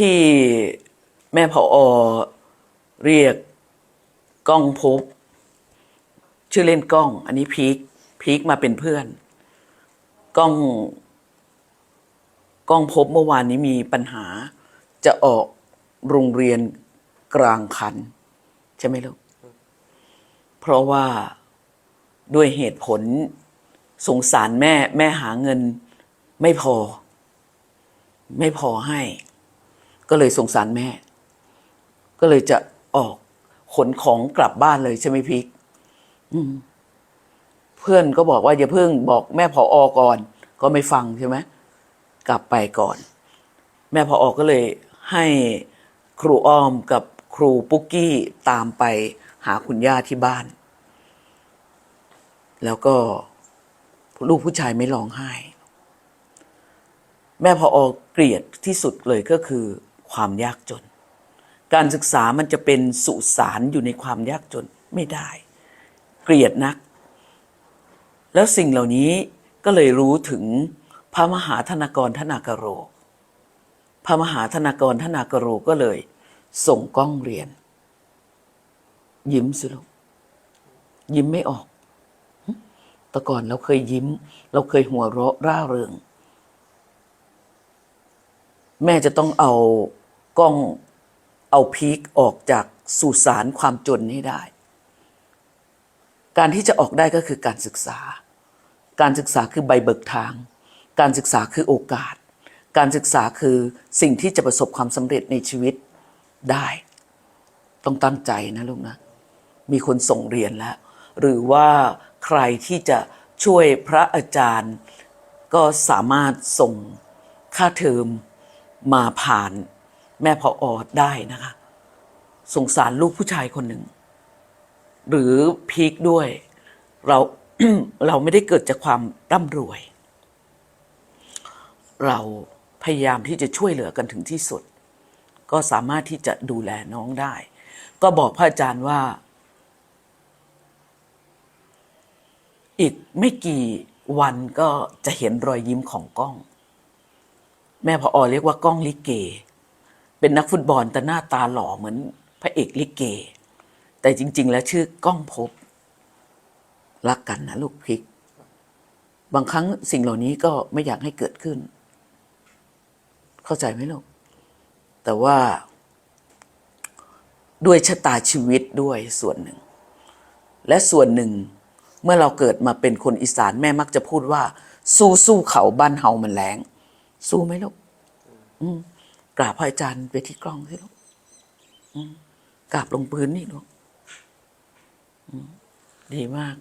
ที่แม่พออเรียกก้องภพบ ชื่อเล่นก้อง อันนี้พีคพีคมาเป็นเพื่อนก้องก้องพบเมื่อวานนี้มีปัญหา จะออกโรงเรียนกลางคัน ใช่ไหมลูก เพราะว่าด้วยเหตุผลสงสารแม่แม่หาเงินไม่พอ ไม่พอให้ ก็เลยสงสารแม่ ก็เลยจะออกขนของกลับบ้านเลยใช่ไหมพีกเพื่อนก็บอกว่าอย่าเพิ่งบอกแม่พออก่อน ก็ไม่ฟังใช่ไหมกลับไปก่อน แม่พออก็เลยให้ครูอ้อมกับครูปุ๊กกี้ตามไปหาคุณย่าที่บ้าน แล้วก็ลูกผู้ชายไม่ร้องไห้ แม่พออเกลียดที่สุดเลยก็คือ ความยากจน การศึกษามันจะเป็นสุสานอยู่ในความยากจนไม่ได้ เกลียดนัก แล้วสิ่งเหล่านี้ก็เลยรู้ถึงพระมหาธนากรธนากโร พระมหาธนากรธนากโรก็เลย ส่งกล้องเรียน ยิ้มสิลูกยิ้มไม่ออกแต่ก่อนเราเคยยิ้ม เราเคยหัวเราะร่าเริง แม่จะต้องเอา กล้องเอาพีคออกจากสุสานความจนให้ได้ การที่จะออกได้ก็คือการศึกษา การศึกษาคือใบเบิกทาง การศึกษาคือโอกาส การศึกษาคือสิ่งที่จะประสบความสำเร็จในชีวิตได้ ต้องตั้งใจนะลูกนะ มีคนส่งเรียนแล้ว หรือว่าใครที่จะช่วยพระอาจารย์ก็สามารถส่งค่าเทอมมาผ่าน แม่พอออได้นะคะ สงสารลูกผู้ชายคนหนึ่ง หรือพีคด้วย เราเราไม่ได้เกิดจากความร่ำรวย เราพยายามที่จะช่วยเหลือกันถึงที่สุด ก็สามารถที่จะดูแลน้องได้ ก็บอกพระอาจารย์ว่า อีกไม่กี่วันก็จะเห็นรอยยิ้มของกล้อง แม่พออเรียกว่ากล้องลิเก เป็นนักฟุตบอลแต่หน้าตาหล่อเหมือนพระเอกลิเก แต่จริง ๆ แล้วชื่อก้องภพบ รักกันนะลูกพริก บางครั้งสิ่งเหล่านี้ก็ไม่อยากให้เกิดขึ้น เข้าใจไหมลูก แต่ว่า ด้วยชะตาชีวิตด้วยส่วนหนึ่ง และส่วนหนึ่งเมื่อเราเกิดมาเป็นคนอีสานแม่มักจะพูดว่า สู้สู้เขาบ้านเฮามันแรงสู้ไหมลูก อืม กราบพระอาจารย์ไปที่กล้องสิลูกกราบลงพื้นนี่ลูกดีมาก